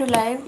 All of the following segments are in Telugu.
టు లైవ్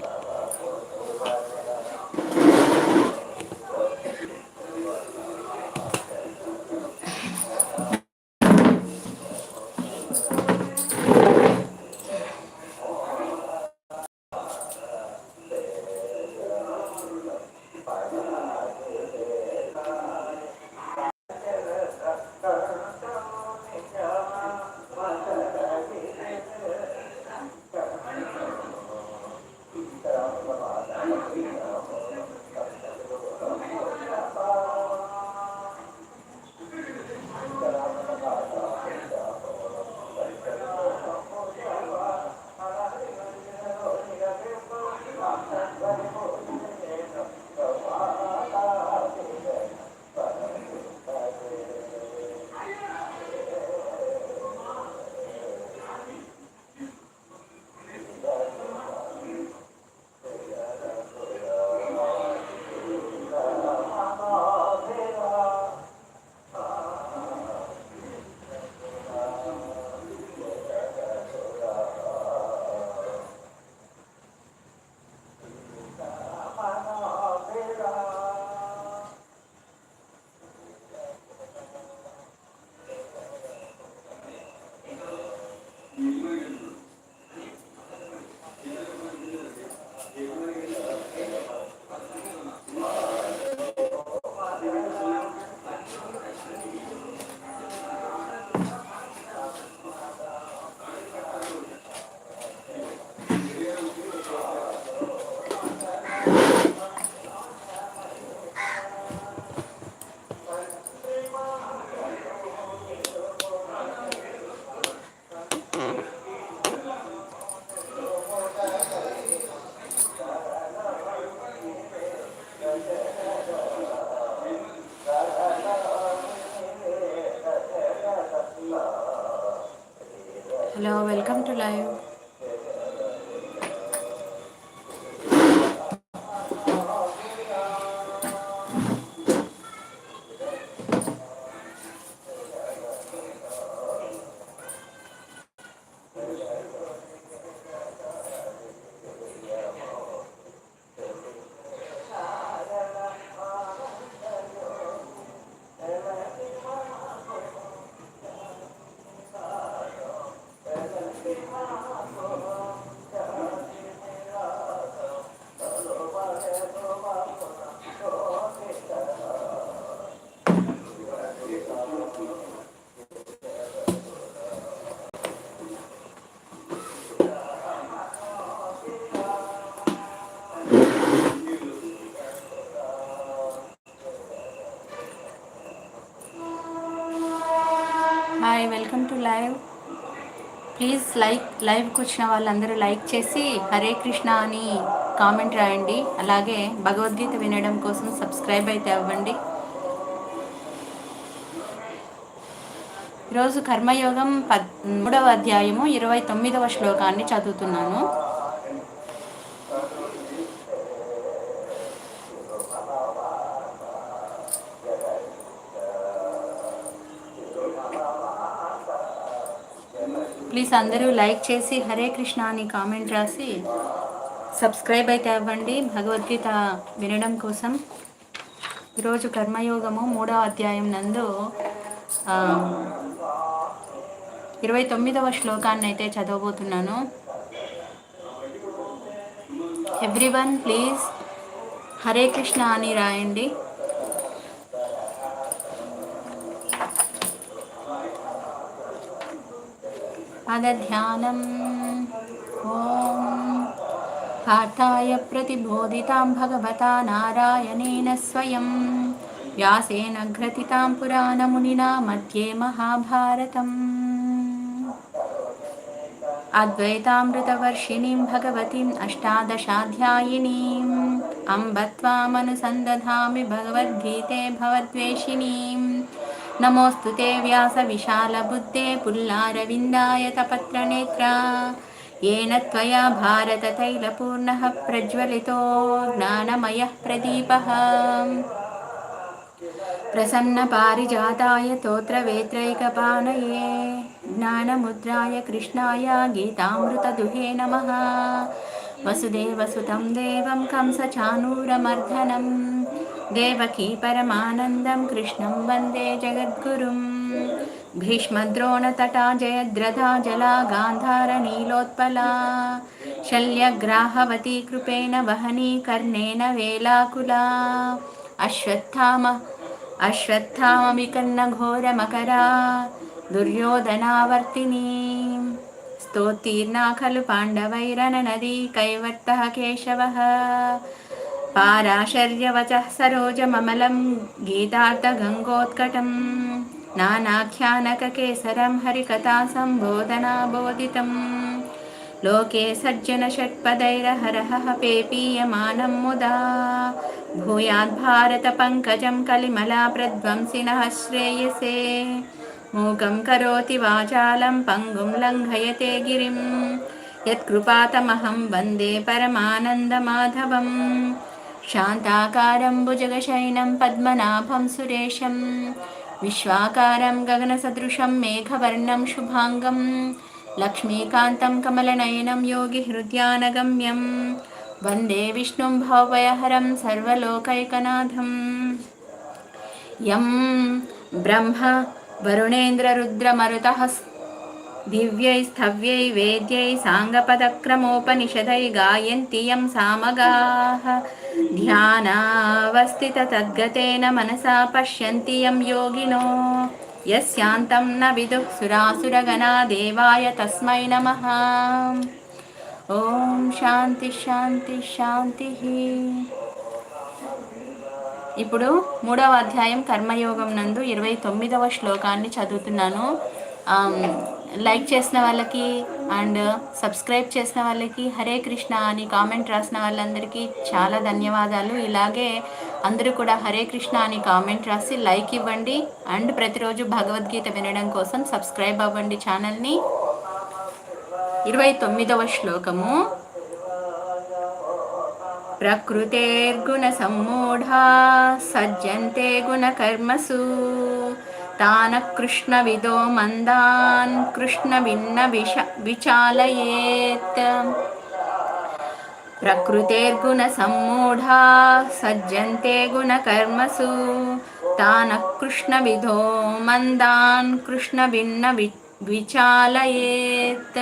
ప్లీజ్ లైక్ లైవ్కి వచ్చిన వాళ్ళందరూ లైక్ చేసి హరే కృష్ణ అని కామెంట్ రాయండి. అలాగే భగవద్గీత వినడం కోసం సబ్స్క్రైబ్ అయితే అవ్వండి. ఈరోజు కర్మయోగం పద్ మూడవ అధ్యాయము ఇరవై తొమ్మిదవ శ్లోకాన్ని చదువుతున్నాను. అందరూ లైక్ చేసి హరే కృష్ణ అని కామెంట్ రాసి సబ్స్క్రైబ్ అయితే అవ్వండి. భగవద్గీత వినడం కోసం ఈరోజు కర్మయోగము మూడవ అధ్యాయం నందు ఇరవై తొమ్మిదవ శ్లోకాన్ని అయితే చదవబోతున్నాను. ఎవ్రీవన్ ప్లీజ్ హరే కృష్ణ అని రాయండి. अदध्यानम् ॐ पार्थाय प्रतिबोधितां भगवता नारायणेन स्वयं व्यासेन घ्रथितां पुराणमुनिना मध्ये महाभारतम् अद्वैतामृतवर्षिणीं भगवतीम् अष्टादशाध्यायिनीम् अम्ब त्वामनुसन्दधामि भगवद्गीते भवद्वेषिणीम् नमोऽस्तु ते व्यासविशालबुद्धे पुल्लारविन्दाय तपत्रनेत्रा येन त्वया भारततैलपूर्णः प्रज्वलितो ज्ञानमयः प्रदीपः प्रसन्नपारिजाताय तोत्रवेत्रैकपानये ज्ञानमुद्राय कृष्णाय गीतामृतदुहे नमः वसुदेवसुतं देवं कंसचानूरमर्दनं देवकी परमानन्दं कृष्णं वन्दे जगद्गुरुं। भीष्मद्रोणतटा जयद्रथा जला गान्धारनीलोत्पला शल्यग्राहवती कृपेण वहनी कर्णेन वेलाकुला। अश्वत्थाम अश्वत्थामविकर्णघोरमकरा दुर्योधनावर्तिनी स्तोत्तीर्णा खलु पाण्डवैरननदी कैवर्तः केशवः पाराशर्यवचः सरोजममलं गीतार्थगङ्गोत्कटं नानाख्यानककेसरं हरिकथासम्बोधनाबोधितम् लोके सज्जनषट्पदैरहरहः पेपीयमानं मुदा भूयाद्भारतपङ्कजं कलिमलाप्रध्वंसिनः श्रेयसे మూకం కరోతి వాచాలం పంగుం లంఘయతే గిరిం. యత్కృపాతమహం వందే పరమానందమాధవం. శాంతాకారం భుజగశయనం పద్మనాభం సురేశం. విశ్వాకారం గగనసదృశం మేఘవర్ణం శుభాంగం. లక్ష్మీకాంతం కమలనయనం యోగి హృదయానగమ్యం. వందే విష్ణుం భావయహరం సర్వలోకైకనాథం. యం బ్రహ్మ वरुणेन्द्ररुद्रमरुतः दिव्यै स्थव्यै वेद्यै साङ्गपदक्रमोपनिषदै गायन्ति यं सामगाः ध्यानावस्थिततद्गतेन मनसा पश्यन्ति यं योगिनो यस्यान्तं न विदुः सुरासुरगणा देवाय तस्मै नमः ॐ शान्तिः शान्तिः शान्तिः ఇప్పుడు మూడవ అధ్యాయం కర్మయోగం నందు ఇరవై తొమ్మిదవ శ్లోకాన్ని చదువుతున్నాను. లైక్ చేసిన వాళ్ళకి అండ్ సబ్స్క్రైబ్ చేసిన వాళ్ళకి హరే కృష్ణ అని కామెంట్ రాసిన వాళ్ళందరికీ చాలా ధన్యవాదాలు. ఇలాగే అందరూ కూడా హరే కృష్ణ అని కామెంట్ రాసి లైక్ ఇవ్వండి. అండ్ ప్రతిరోజు భగవద్గీత వినడం కోసం సబ్స్క్రైబ్ అవ్వండి ఛానల్ని. ఇరవై తొమ్మిదవ శ్లోకము. प्रकृतेर्गुणसम्मूढा सज्जन्ते गुणकर्मसु तानः कृष्णविदो मन्दान् कृष्णभिन्न विश विचालयेत् प्रकृतेर्गुणसम्मूढा सज्जन्ते गुणकर्मसु तानः कृष्णविधो मन्दान् कृष्णभिन्न वि విచాలయేత్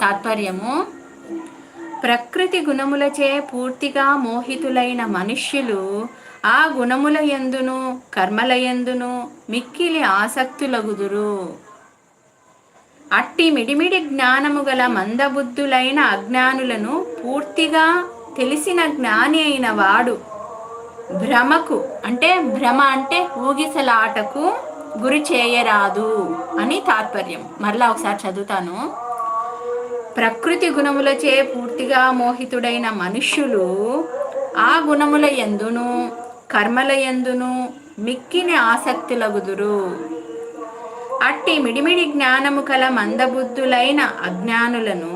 తాత్పర్యము ప్రకృతి గుణములచే పూర్తిగా మోహితులైన మనుష్యులు ఆ గుణముల ఎందును కర్మల ఎందును మిక్కిలి ఆసక్తులగుదురు. అట్టి మిడిమిడి జ్ఞానము గల మందబుద్ధులైన అజ్ఞానులను పూర్తిగా తెలిసిన జ్ఞాని అయిన వాడు భ్రమకు అంటే భ్రమ అంటే ఊగిసలాటకు గురి చేయరాదు అని తాత్పర్యం. మరలా ఒకసారి చదువుతాను. ప్రకృతి గుణములచే పూర్తిగా మోహితుడైన మనుష్యులు ఆ గుణముల ఎందును కర్మల ఎందును మిక్కిని ఆసక్తులగుదురు. అట్టి మిడిమిడి జ్ఞానము కల మందబుద్ధులైన అజ్ఞానులను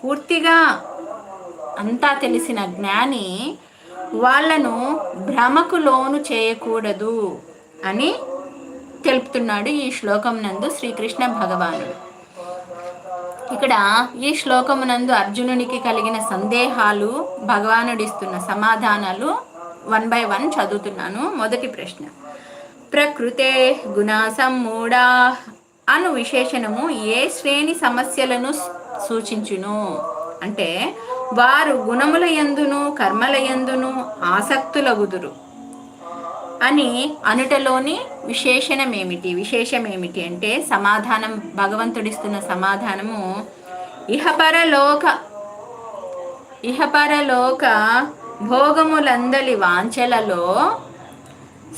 పూర్తిగా అంతా తెలిసిన జ్ఞాని వాళ్ళను భ్రమకు లోను చేయకూడదు అని తెలుపుతున్నాడు ఈ శ్లోకం నందు శ్రీకృష్ణ భగవానుడు. ఇక్కడ ఈ శ్లోకమునందు అర్జునునికి కలిగిన సందేహాలు భగవానుడిస్తున్న సమాధానాలు వన్ బై వన్ చదువుతున్నాను. మొదటి ప్రశ్న. ప్రకృతే గుణాసమ్మూఢా అను విశేషణము ఏ శ్రేణి సమస్యలను సూచించును? అంటే వారు గుణముల ఎందును కర్మల ఎందును ఆసక్తులగుదురు. అని అనుటలోని విశేషణమేమిటి? విశేషమేమిటి విశేషం ఏమిటి అంటే సమాధానం భగవంతుడిస్తున్న సమాధానము ఇహపరలోక ఇహపరలోక భోగములందలి వాంఛలలో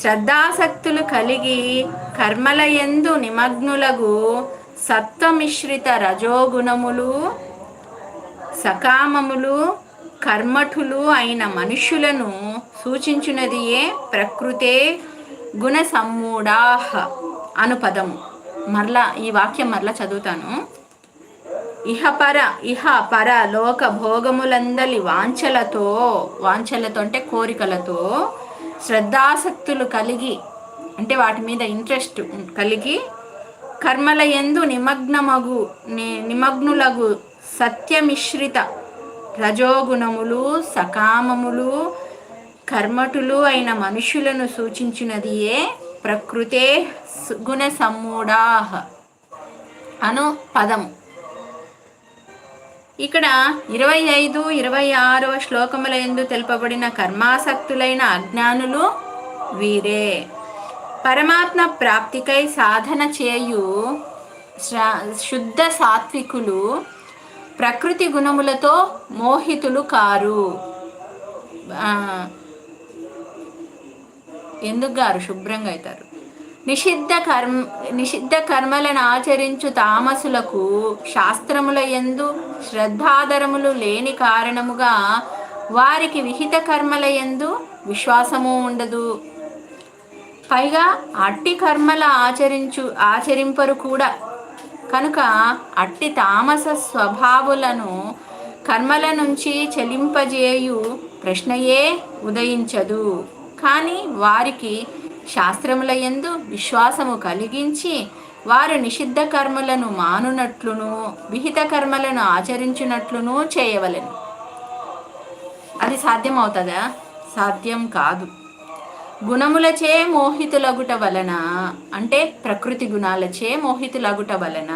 శ్రద్ధాసక్తులు కలిగి కర్మలయందు నిమగ్నులగు సత్వమిశ్రిత రజోగుణములు సకామములు కర్మఠులు అయిన మనుష్యులను సూచించినదియే ప్రకృతే గుణ సమ్మూఢాహ అను పదము. మరలా ఈ వాక్యం మరలా చదువుతాను. ఇహపర ఇహ పర లోక భోగములందలి వాంఛలతో వాంఛలతో అంటే కోరికలతో శ్రద్ధాసక్తులు కలిగి అంటే వాటి మీద ఇంట్రెస్ట్ కలిగి కర్మల ఎందు నిమగ్నమగు నిమగ్నులగు సత్యమిశ్రిత రజోగుణములు సకామములు కర్మటులు అయిన మనుషులను సూచించినదియే ప్రకృతే గుణ సమ్మూఢాహ అను పదము ఇక్కడ ఇరవై ఐదు ఇరవై ఆరవ శ్లోకముల ఎందు తెలుపబడిన కర్మాసక్తులైన అజ్ఞానులు వీరే. పరమాత్మ ప్రాప్తికై సాధన చేయు శుద్ధ సాత్వికులు ప్రకృతి గుణములతో మోహితులు కారు. ఎందుకు గారు? శుభ్రంగా అవుతారు. నిషిద్ధ కర్మ నిషిద్ధ కర్మలను ఆచరించు తామసులకు శాస్త్రముల ఎందు శ్రద్ధాధరములు లేని కారణముగా వారికి విహిత కర్మల ఎందు విశ్వాసము ఉండదు. పైగా అట్టి కర్మల ఆచరించు ఆచరింపరు కూడా. కనుక అట్టి తామస స్వభావులను కర్మల నుంచి చెలింపజేయు ప్రశ్నయే ఉదయించదు. కానీ వారికి శాస్త్రముల ఎందు విశ్వాసము కలిగించి వారు నిషిద్ధ కర్మలను మానునట్లును విహిత కర్మలను ఆచరించినట్లును చేయవలను. అది సాధ్యమవుతుందా? సాధ్యం కాదు. గుణములచే మోహితులగుట వలన అంటే ప్రకృతి గుణాలచే మోహితులగుట వలన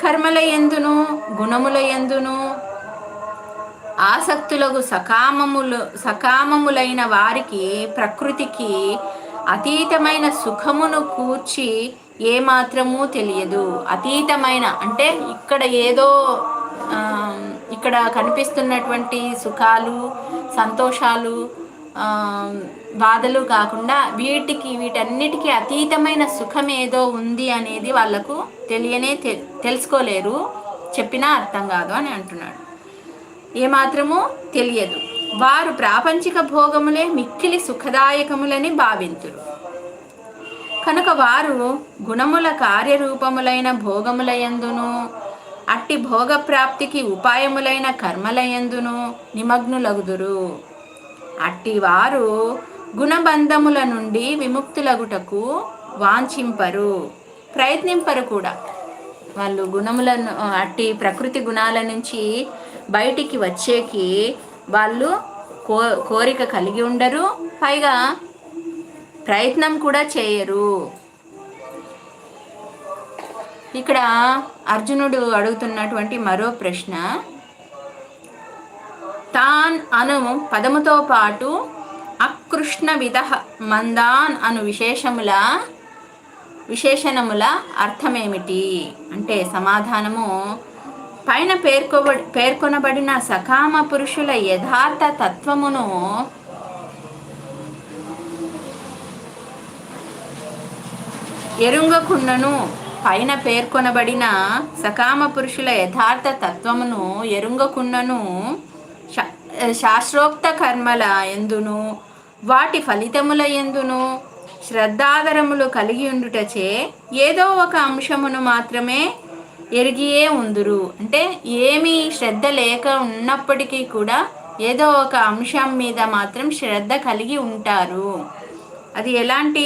కర్మల ఎందును గుణముల ఎందును ఆసక్తులకు సకామములు సకామములైన వారికి ప్రకృతికి అతీతమైన సుఖమును కూర్చి ఏమాత్రము తెలియదు. అతీతమైన అంటే ఇక్కడ ఏదో ఇక్కడ కనిపిస్తున్నటువంటి సుఖాలు సంతోషాలు బాధలు కాకుండా వీటికి వీటన్నిటికీ అతీతమైన సుఖం ఏదో ఉంది అనేది వాళ్ళకు తెలియనే తెలుసుకోలేరు. చెప్పినా అర్థం కాదు అని అంటున్నాడు. ఏమాత్రము తెలియదు. వారు ప్రాపంచిక భోగములే మిక్కిలి సుఖదాయకములని భావింతురు. కనుక వారు గుణముల కార్యరూపములైన భోగములయందును అట్టి భోగప్రాప్తికి ఉపాయములైన కర్మలయందును నిమగ్నులగుదురు. అట్టివారు గుణబంధముల నుండి విముక్తులగుటకు వాంఛింపరు ప్రయత్నింపరు కూడా. వాళ్ళు గుణములను అట్టి ప్రకృతి గుణాల నుంచి బయటికి వచ్చేకి వాళ్ళు కో కోరిక కలిగి ఉండరు పైగా ప్రయత్నం కూడా చేయరు. ఇక్కడ అర్జునుడు అడుగుతున్నటువంటి మరో ప్రశ్న తాన్ అను పదముతో పాటు అకృష్ణ విధ మందాన్ అను విశేషముల విశేషణముల అర్థమేమిటి? అంటే సమాధానము పైన పేర్కొబడి పేర్కొనబడిన సకామ పురుషుల యథార్థ తత్వమును ఎరుంగకుండను పైన పేర్కొనబడిన సకామ పురుషుల యథార్థ తత్వమును ఎరుంగకుండను శాస్త్రోక్త కర్మల ఎందును? వాటి ఫలితముల ఎందును? శ్రద్ధాదరములు కలిగి ఉండుటచే ఏదో ఒక అంశమును మాత్రమే ఎరిగియే ఉందురు. అంటే ఏమీ శ్రద్ధ లేక ఉన్నప్పటికీ కూడా ఏదో ఒక అంశం మీద మాత్రం శ్రద్ధ కలిగి ఉంటారు. అది ఎలాంటి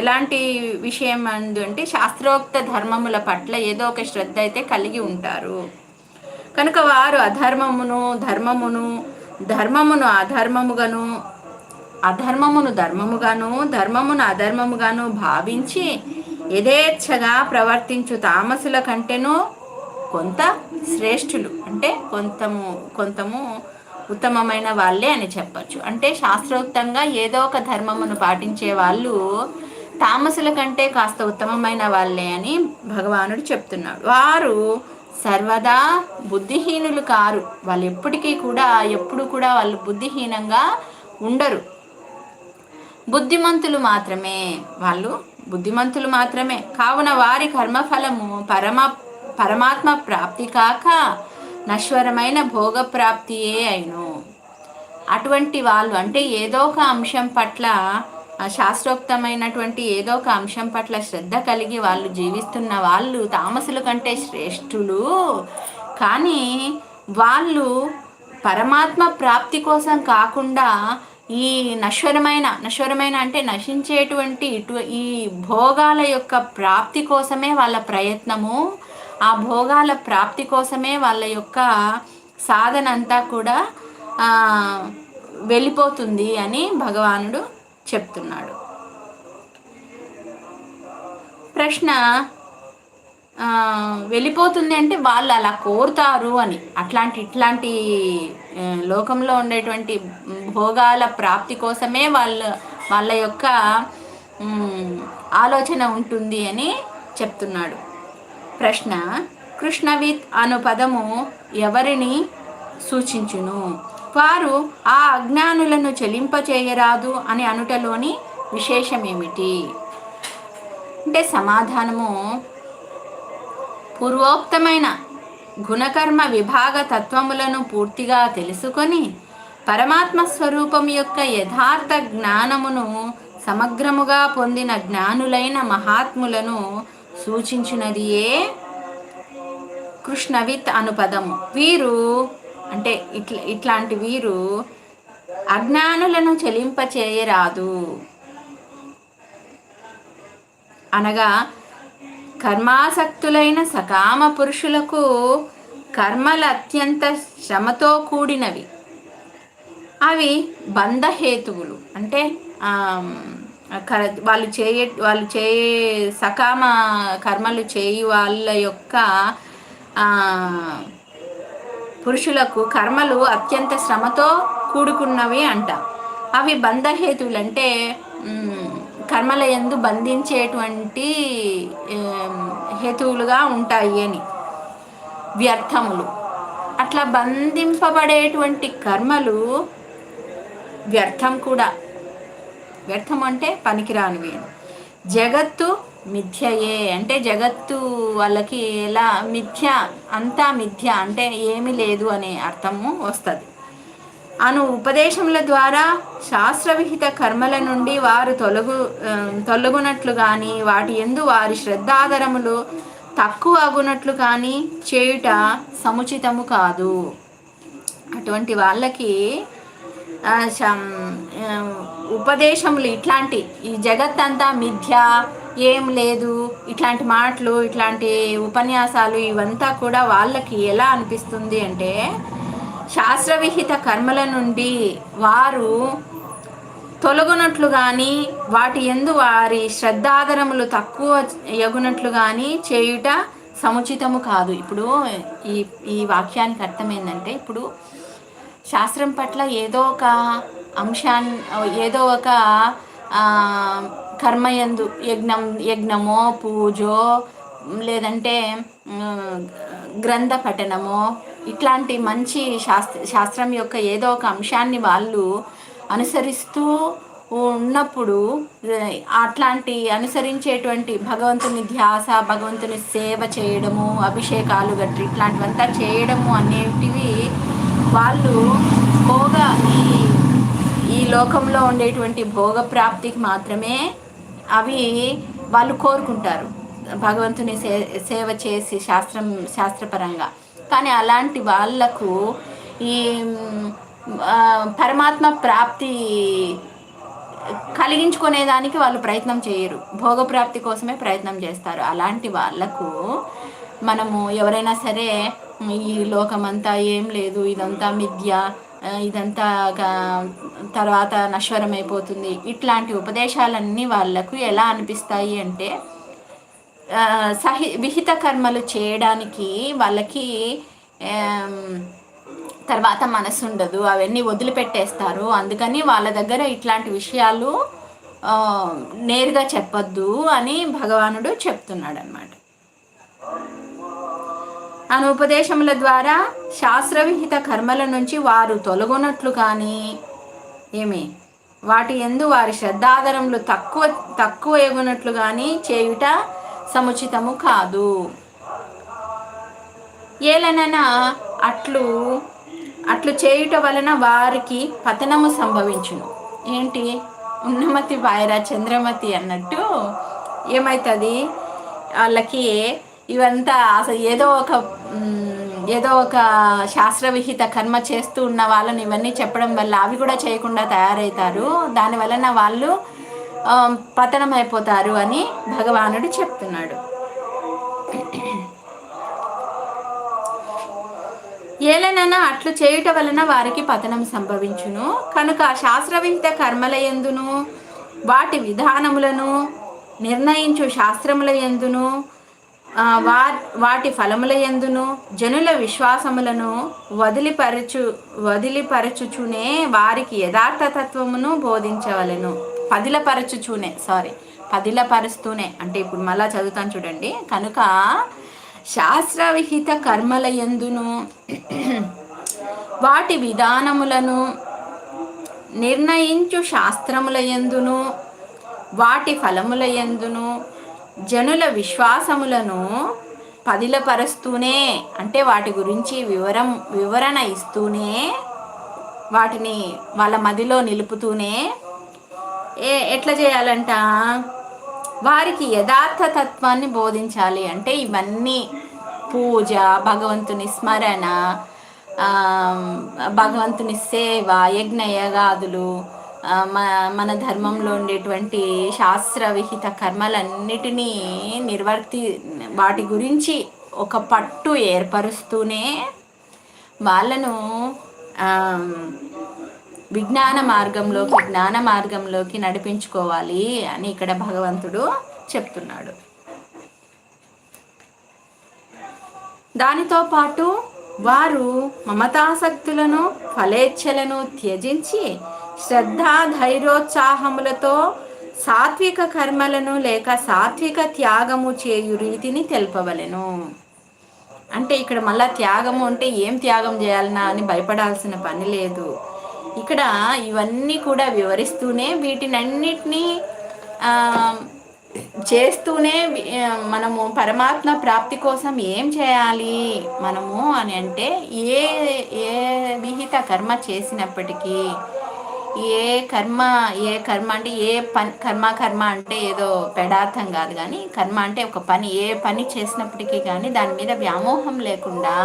ఎలాంటి విషయం అందు అంటే శాస్త్రోక్త ధర్మముల పట్ల ఏదో ఒక శ్రద్ధ అయితే కలిగి ఉంటారు. కనుక వారు అధర్మమును ధర్మమును ధర్మమును అధర్మముగాను అధర్మమును ధర్మముగాను ధర్మమును అధర్మముగాను భావించి యథేచ్ఛగా ప్రవర్తించు తామసుల కంటేనూ కొంత శ్రేష్ఠులు. అంటే కొంతము కొంతము ఉత్తమమైన వాళ్ళే అని చెప్పచ్చు. అంటే శాస్త్రోక్తంగా ఏదో ఒక ధర్మమును పాటించే వాళ్ళు తామసుల కంటే కాస్త ఉత్తమమైన వాళ్ళే అని భగవానుడు చెప్తున్నాడు. వారు సర్వదా బుద్ధిహీనులు కారు. వాళ్ళు ఎప్పటికీ కూడా ఎప్పుడు కూడా వాళ్ళు బుద్ధిహీనంగా ఉండరు. బుద్ధిమంతులు మాత్రమే. వాళ్ళు బుద్ధిమంతులు మాత్రమే. కావున వారి కర్మఫలము పరమ పరమాత్మ ప్రాప్తి కాక నశ్వరమైన భోగప్రాప్తియే అయిను. అటువంటి వాళ్ళు అంటే ఏదో ఒక అంశం పట్ల శాస్త్రోక్తమైనటువంటి ఏదో ఒక అంశం పట్ల శ్రద్ధ కలిగి వాళ్ళు జీవిస్తున్న వాళ్ళు తామసుల కంటే శ్రేష్ఠులు. కానీ వాళ్ళు పరమాత్మ ప్రాప్తి కోసం కాకుండా ఈ నశ్వరమైన నశ్వరమైన అంటే నశించేటువంటి ఇటు ఈ భోగాల యొక్క ప్రాప్తి కోసమే వాళ్ళ ప్రయత్నము. ఆ భోగాల ప్రాప్తి కోసమే వాళ్ళ యొక్క సాధన అంతా కూడా వెళ్ళిపోతుంది అని భగవానుడు చెప్తున్నాడు. ప్రశ్న వెళ్ళిపోతుంది అంటే వాళ్ళు అలా కోరుతారు అని. అట్లాంటి ఇట్లాంటి లోకంలో ఉండేటువంటి భోగాల ప్రాప్తి కోసమే వాళ్ళ వాళ్ళ యొక్క ఆలోచన ఉంటుంది అని చెప్తున్నాడు. ప్రశ్న కృష్ణవిత్ అను పదము ఎవరిని సూచించును? వారు ఆ అజ్ఞానులను చెలింపచేయరాదు అని అనుటలోని విశేషమేమిటి? అంటే సమాధానము పూర్వోక్తమైన గుణకర్మ విభాగ తత్వములను పూర్తిగా తెలుసుకొని పరమాత్మ స్వరూపం యొక్క యథార్థ జ్ఞానమును సమగ్రముగా పొందిన జ్ఞానులైన మహాత్ములను సూచించినదియే కృష్ణవిత్ అనుపదము. వీరు అంటే ఇట్లా ఇట్లాంటి వీరు అజ్ఞానులను చెలింపచేయరాదు. అనగా కర్మాసక్తులైన సకామ పురుషులకు కర్మలు అత్యంత శ్రమతో కూడినవి. అవి బంధహేతువులు. అంటే వాళ్ళు చేయ వాళ్ళు చే సకామ కర్మలు చేయి వాళ్ళ యొక్క పురుషులకు కర్మలు అత్యంత శ్రమతో కూడుకున్నవి అంట. అవి బంధహేతువులు అంటే కర్మల ఎందు బంధించేటువంటి హేతువులుగా ఉంటాయి అని. వ్యర్థములు. అట్లా బంధింపబడేటువంటి కర్మలు వ్యర్థం కూడా. వ్యర్థం అంటే పనికిరానివి. జగత్తు మిథ్యయే. అంటే జగత్తు వాళ్ళకి ఎలా మిథ్య అంతా మిథ్య అంటే ఏమీ లేదు అనే అర్థము వస్తుంది. అను ఉపదేశముల ద్వారా శాస్త్రవిహిత కర్మల నుండి వారు తొలగు తొలగునట్లు కానీ వాటి ఎందు వారి శ్రద్ధాధరములు తక్కువ అగునట్లు కానీ చేయుట సముచితము కాదు. అటువంటి వాళ్ళకి ఉపదేశములు ఇట్లాంటి ఈ జగత్ అంతా మిథ్య ఏం లేదు ఇట్లాంటి మాటలు ఇట్లాంటి ఉపన్యాసాలు ఇవంతా కూడా వాళ్ళకి ఎలా అనిపిస్తుంది అంటే శాస్త్రవిహిత కర్మల నుండి వారు తొలగునట్లు కానీ వాటి ఎందు వారి శ్రద్ధాధరములు తక్కువ ఎగునట్లు కానీ చేయుట సముచితము కాదు. ఇప్పుడు ఈ ఈ వాక్యానికి అర్థమైందంటే ఇప్పుడు శాస్త్రం పట్ల ఏదో ఒక అంశాన్ని ఏదో ఒక కర్మయందు యజ్ఞం యజ్ఞమో పూజో లేదంటే గ్రంథ పఠనమో ఇట్లాంటి మంచి శాస్త్ర శాస్త్రం యొక్క ఏదో ఒక అంశాన్ని వాళ్ళు అనుసరిస్తూ ఉన్నప్పుడు అట్లాంటి అనుసరించేటువంటి భగవంతుని ధ్యాస భగవంతుని సేవ చేయడము అభిషేకాలు గట్టి ఇట్లాంటివంతా చేయడము అనేటివి వాళ్ళు భోగ ఈ ఈ లోకంలో ఉండేటువంటి భోగ ప్రాప్తికి మాత్రమే అవి వాళ్ళు కోరుకుంటారు. భగవంతుని సే సేవ చేసి శాస్త్రం శాస్త్రపరంగా. కానీ అలాంటి వాళ్ళకు ఈ పరమాత్మ ప్రాప్తి కలిగించుకునేదానికి వాళ్ళు ప్రయత్నం చేయరు. భోగప్రాప్తి కోసమే ప్రయత్నం చేస్తారు. అలాంటి వాళ్ళకు మనము ఎవరైనా సరే ఈ లోకమంతా ఏం లేదు ఇదంతా మిథ్య ఇదంతా తర్వాత నశ్వరమైపోతుంది. ఇట్లాంటి ఉపదేశాలన్నీ వాళ్ళకు ఎలా అనిపిస్తాయి అంటే సహి విహిత కర్మలు చేయడానికి వాళ్ళకి తర్వాత మనసు ఉండదు అవన్నీ వదిలిపెట్టేస్తారు. అందుకని వాళ్ళ దగ్గర ఇట్లాంటి విషయాలు నేరుగా చెప్పొద్దు అని భగవానుడు చెప్తున్నాడు అనమాట అనుపదేశముల ద్వారా శాస్త్రవిహిత కర్మల నుంచి వారు తొలగొనట్లు కానీ ఏమి? వాటి ఎందు వారి శ్రద్ధాధరములు తక్కువ తక్కువ ఎగునట్లు కానీ చేయుట సముచితము కాదు. ఏలనన అట్లు అట్లు చేయుట వలన వారికి పతనము సంభవించును. ఏంటి? ఉన్నమతి వాయరా చంద్రమతి అన్నట్టు ఏమవుతుంది వాళ్ళకి ఇవంతా అసలు ఏదో ఒక ఏదో ఒక శాస్త్రవిహిత కర్మ చేస్తూ ఉన్న వాళ్ళని ఇవన్నీ చెప్పడం వల్ల అవి కూడా చేయకుండా తయారవుతారు. దాని వలన వాళ్ళు పతనం అయిపోతారు అని భగవానుడు చెప్తున్నాడు. ఏలనైనా అట్లు చేయుట వలన వారికి పతనం సంభవించును. కనుక శాస్త్రవిహిత కర్మల ఎందును వాటి విధానములను నిర్ణయించు శాస్త్రముల ఎందును వా వాటి ఫలముల ఎందును జనుల విశ్వాసములను వదిలిపరచు వదిలిపరచుచునే వారికి యథార్థతత్వమును బోధించవలను. పదిలపరచుచునే సారీ పదిలపరుస్తూనే. అంటే ఇప్పుడు మళ్ళా చదువుతాను చూడండి. కనుక శాస్త్రవిహిత కర్మల ఎందును వాటి విధానములను నిర్ణయించు శాస్త్రముల ఎందును వాటి ఫలముల ఎందును జనుల విశ్వాసములను పదిలపరుస్తూనే అంటే వాటి గురించి వివరం వివరణ ఇస్తూనే వాటిని వాళ్ళ మదిలో నిలుపుతూనే ఏ ఎట్లా చేయాలంట? వారికి యథార్థ తత్వాన్ని బోధించాలి. అంటే ఇవన్నీ పూజ భగవంతుని స్మరణ భగవంతుని సేవ యజ్ఞ యగాదులు మన ధర్మంలో ఉండేటువంటి శాస్త్ర విహిత కర్మలన్నిటినీ నిర్వర్తి వాటి గురించి ఒక పట్టు ఏర్పరుస్తూనే వాళ్ళను విజ్ఞాన మార్గంలోకి జ్ఞాన మార్గంలోకి నడిపించుకోవాలి అని ఇక్కడ భగవంతుడు చెప్తున్నాడు. దానితో పాటు వారు మమతాసక్తులను ఫలేచ్ఛలను త్యజించి శ్రద్ధ ధైర్యోత్సాహములతో సాత్విక కర్మలను లేక సాత్విక త్యాగము చేయు రీతిని తెలపవలెను. అంటే ఇక్కడ మళ్ళా త్యాగము అంటే ఏం త్యాగం చేయాలన్నా అని భయపడాల్సిన పని లేదు. ఇక్కడ ఇవన్నీ కూడా వివరిస్తూనే వీటినన్నిటినీ చేస్తూనే మనము పరమాత్మ ప్రాప్తి కోసం ఏం చేయాలి మనము అని అంటే ఏ ఏ విహిత కర్మ చేసినప్పటికీ ఏ కర్మ ఏ కర్మ అంటే ఏ పని కర్మ కర్మ అంటే ఏదో పెడార్థం కాదు కానీ కర్మ అంటే ఒక పని ఏ పని చేసినప్పటికీ కానీ దాని మీద వ్యామోహం లేకుండా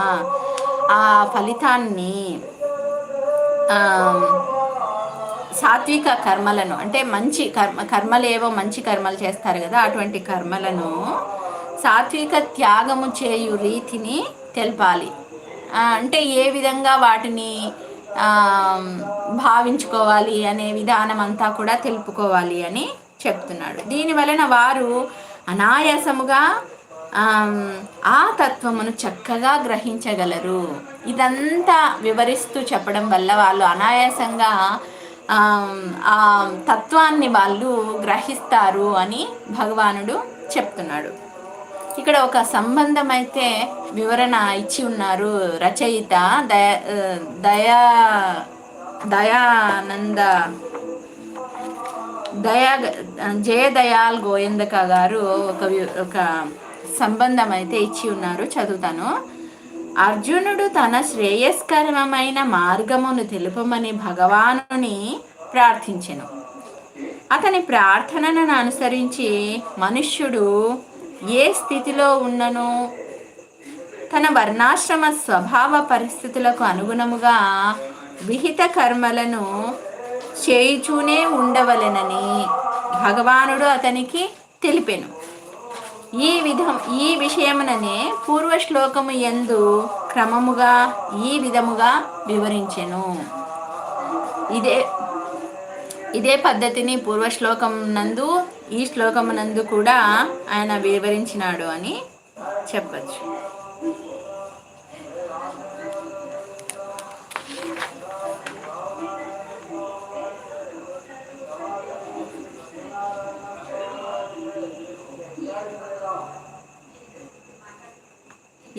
ఆ ఫలితాన్ని సాత్విక కర్మలను అంటే మంచి కర్మ కర్మలేవో మంచి కర్మలు చేస్తారు కదా అటువంటి కర్మలను సాత్విక త్యాగము చేయు రీతిని తెలపాలి. అంటే ఏ విధంగా వాటిని భావించుకోవాలి అనే విధానం అంతా కూడా తెలుపుకోవాలి అని చెప్తున్నాడు. దీని వలన వారు అనాయాసముగా ఆ తత్వమును చక్కగా గ్రహించగలరు. ఇదంతా వివరిస్తూ చెప్పడం వల్ల వాళ్ళు అనాయాసంగా ఆ తత్వాన్ని వాళ్ళు గ్రహిస్తారు అని భగవానుడు చెప్తున్నాడు. ఇక్కడ ఒక సంబంధం అయితే వివరణ ఇచ్చి ఉన్నారు రచయిత దయా దయా దయానంద దయా జయదయాల్ గోయందక గారు ఒక ఒక సంబంధం అయితే ఇచ్చి ఉన్నారు చదువుతాను. అర్జునుడు తన శ్రేయస్కరమైన మార్గమును తెలుపమని భగవానుని ప్రార్థించెను. అతని ప్రార్థనను అనుసరించి మనుష్యుడు ఏ స్థితిలో ఉన్నను? తన వర్ణాశ్రమ స్వభావ పరిస్థితులకు అనుగుణముగా విహిత కర్మలను చేయుచూనే ఉండవలెనని భగవానుడు అతనికి తెలిపెను. ఈ విధం ఈ విషయముననే పూర్వ శ్లోకము ఎందు క్రమముగా ఈ విధముగా వివరించెను. ఇదే ఇదే పద్ధతిని పూర్వ శ్లోకం నందు ఈ శ్లోకమునందు కూడా ఆయన వివరించినాడు అని చెప్పచ్చు.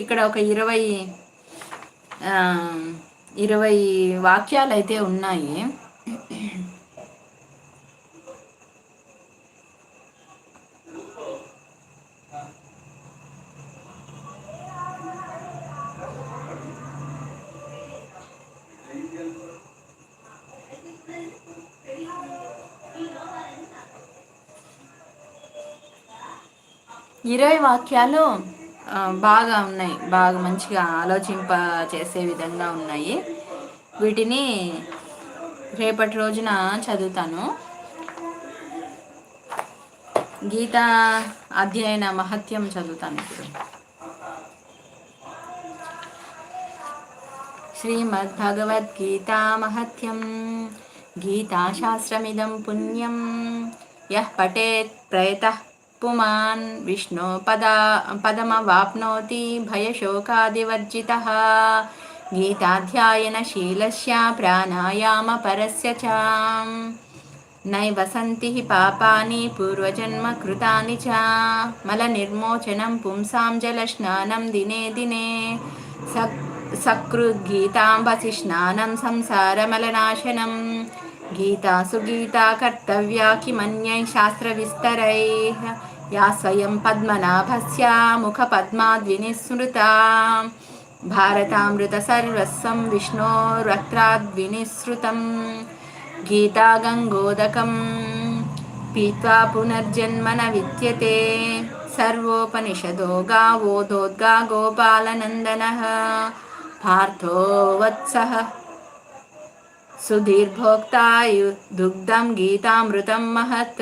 ఇక్కడ ఒక ఇరవై ఇరవై వాక్యాలు అయితే ఉన్నాయి. ఇరవై వాక్యాలు బాగా ఉన్నాయి. బాగా మంచిగా ఆలోచింప చేసే విధంగా ఉన్నాయి. వీటిని రేపటి రోజున చదువుతాను. గీత అధ్యయన మహత్యం చదువుతాను ఇప్పుడు. శ్రీమద్భగవద్గీతామహత్యం గీతాశాస్త్రమిదం పుణ్యం యః పఠేత్ ప్రయత पुमान् विष्णोपदा पदमवाप्नोति भयशोकादिवर्जितः। गीताध्यायनशीलस्य प्राणायामपरस्य च। नैव सन्ति हि पापानि पूर्वजन्मकृतानि च। मलनिर्मोचनं पुंसां जलस्नानं दिने दिने। सक् सकृद्गीताम्बसिस्नानं संसारमलनाशनं गीतासु गीता कर्तव्या किमन्यैः शास्त्रविस्तरैः। या स्वयं पद्मनाभस्य मुखपद्माद्विनिस्मृता भारतामृतसर्वस्वं विष्णोरत्राद्विनिःसृतं गीतागङ्गोदकं पीत्वा पुनर्जन्म न विद्यते सर्वोपनिषदो गावोदोद्गा गोपालनन्दनः पार्थो वत्सः सुधीर्भोक्तायु दुग्धं गीतामृतं महत्।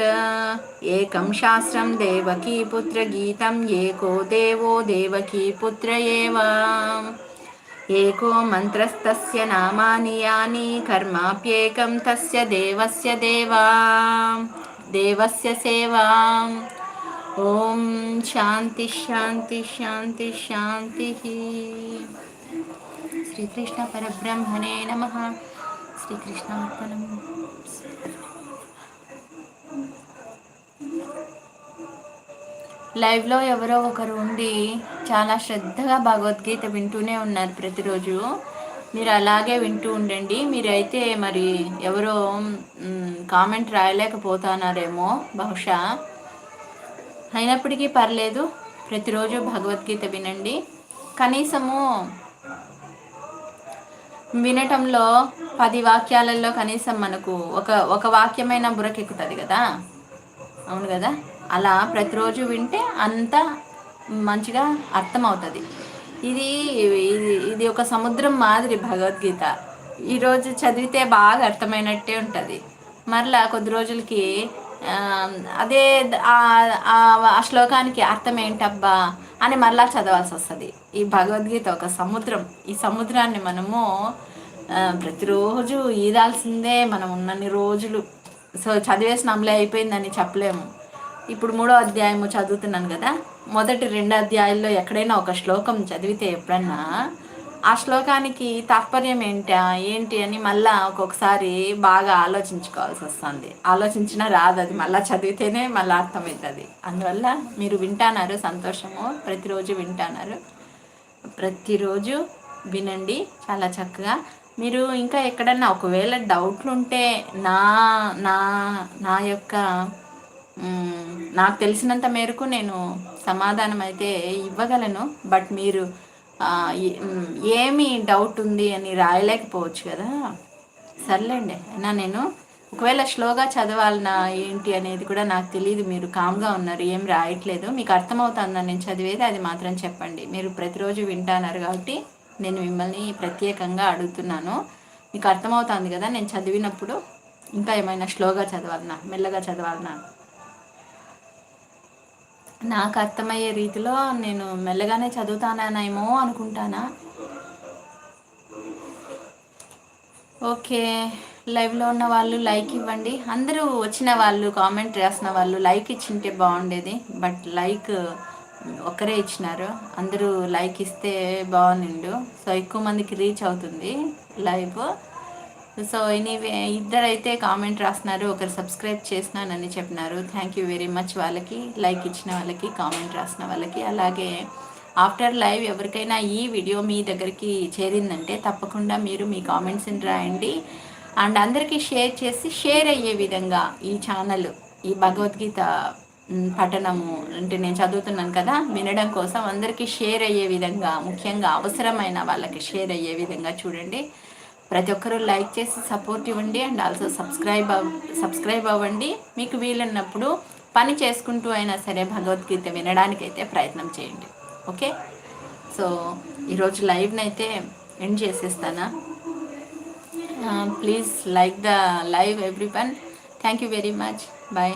एकं शास्त्रं देवकीपुत्रगीतं, एको देवो देवकीपुत्र एव एको मन्त्रस्तस्य नामानि यानि, कर्माप्येकं तस्य देवस्य देवा। देवस्य सेवा। ॐ शान्ति शान्ति शान्ति, शान्तिः। श्रीकृष्णपरब्रह्मणे नमः। శ్రీకృష్ణార్పణం లైవ్లో ఎవరో ఒకరు ఉండి చాలా శ్రద్ధగా భగవద్గీత వింటూనే ఉన్నారు ప్రతిరోజు. మీరు అలాగే వింటూ ఉండండి. మీరైతే మరి ఎవరో కామెంట్ రాయలేకపోతున్నారేమో బహుశా. అయినప్పటికీ పర్లేదు ప్రతిరోజు భగవద్గీత వినండి. కనీసము వినటంలో పది వాక్యాలలో కనీసం మనకు ఒక ఒక వాక్యమైన బురకెక్కుతుంది కదా? అవును కదా? అలా ప్రతిరోజు వింటే అంత మంచిగా అర్థమవుతుంది. ఇది ఇది ఇది ఒక సముద్రం మాదిరి భగవద్గీత. ఈరోజు చదివితే బాగా అర్థమైనట్టే ఉంటుంది. మరలా కొద్ది రోజులకి అదే ఆ శ్లోకానికి అర్థం ఏంటబ్బా అని మరలా చదవాల్సి వస్తుంది. ఈ భగవద్గీత ఒక సముద్రం. ఈ సముద్రాన్ని మనము ప్రతిరోజు ఈదాల్సిందే. మనం ఉన్నన్ని రోజులు. సో చదివేసిన అమలే అయిపోయిందని చెప్పలేము. ఇప్పుడు మూడో అధ్యాయము చదువుతున్నాను కదా. మొదటి రెండు అధ్యాయాల్లో ఎక్కడైనా ఒక శ్లోకం చదివితే ఎప్పుడన్నా ఆ శ్లోకానికి తాత్పర్యం ఏంటా ఏంటి అని మళ్ళా ఒక్కొక్కసారి బాగా ఆలోచించుకోవాల్సి వస్తుంది. ఆలోచించినా రాదు అది మళ్ళీ చదివితేనే మళ్ళీ అర్థమవుతుంది అందువల్ల మీరు వింటానారు సంతోషము ప్రతిరోజు వింటానారు. ప్రతిరోజు వినండి చాలా చక్కగా. మీరు ఇంకా ఎక్కడన్నా ఒకవేళ డౌట్లు ఉంటే నా నా నా యొక్క నాకు తెలిసినంత మేరకు నేను సమాధానం అయితే ఇవ్వగలను. బట్ మీరు ఏమి డౌట్ ఉంది అని రాయలేకపోవచ్చు కదా. సర్లేండి. అయినా నేను ఒకవేళ స్లోగా చదవాలన్నా ఏంటి అనేది కూడా నాకు తెలియదు మీరు కామ్గా ఉన్నారు. ఏం రాయట్లేదు. మీకు అర్థమవుతుందని నేను చదివేది అది మాత్రం చెప్పండి. మీరు ప్రతిరోజు వింటున్నారు కాబట్టి నేను మిమ్మల్ని ప్రత్యేకంగా అడుగుతున్నాను. మీకు అర్థమవుతుంది కదా నేను చదివినప్పుడు. ఇంకా ఏమైనా స్లోగా చదవాలన్నా మెల్లగా చదవాలన్నా. నాకు అర్థమయ్యే రీతిలో నేను మెల్లగానే చదువుతానేమో అనుకుంటానా? ఓకే. లైవ్లో ఉన్న వాళ్ళు లైక్ ఇవ్వండి. అందరూ వచ్చిన వాళ్ళు కామెంట్ రాసిన వాళ్ళు లైక్ ఇచ్చింటే బాగుండేది. బట్ లైక్ ఒక్కరే ఇచ్చినారు. అందరూ లైక్ ఇస్తే బాగుండు. సో ఎక్కువ మందికి రీచ్ అవుతుంది లైవ్. సో ఎనీవే ఇద్దరైతే కామెంట్ రాస్తున్నారు ఒకరు సబ్స్క్రైబ్ చేసినానని చెప్పినారు. థ్యాంక్ యూ వెరీ మచ్ వాళ్ళకి లైక్ ఇచ్చిన వాళ్ళకి కామెంట్ రాసిన వాళ్ళకి. అలాగే ఆఫ్టర్ లైవ్ ఎవరికైనా ఈ వీడియో మీ దగ్గరికి చేరిందంటే తప్పకుండా మీరు మీ కామెంట్స్ని రాయండి. అండ్ అందరికీ షేర్ చేసి షేర్ అయ్యే విధంగా ఈ ఛానల్ ఈ భగవద్గీత పఠనము అంటే నేను చదువుతున్నాను కదా వినడం కోసం అందరికీ షేర్ అయ్యే విధంగా ముఖ్యంగా అవసరమైన వాళ్ళకి షేర్ అయ్యే విధంగా చూడండి. ప్రతి ఒక్కరూ లైక్ చేసి సపోర్ట్ ఇవ్వండి అండ్ ఆల్సో సబ్స్క్రైబ్ అవ్ సబ్స్క్రైబ్ అవ్వండి. మీకు వీలున్నప్పుడు పని చేసుకుంటూ అయినా సరే భగవద్గీత వినడానికి అయితే ప్రయత్నం చేయండి. ఓకే? సో ఈరోజు లైవ్ని అయితే end చేసేస్తానా? Please like the live everyone thank you very much. Bye.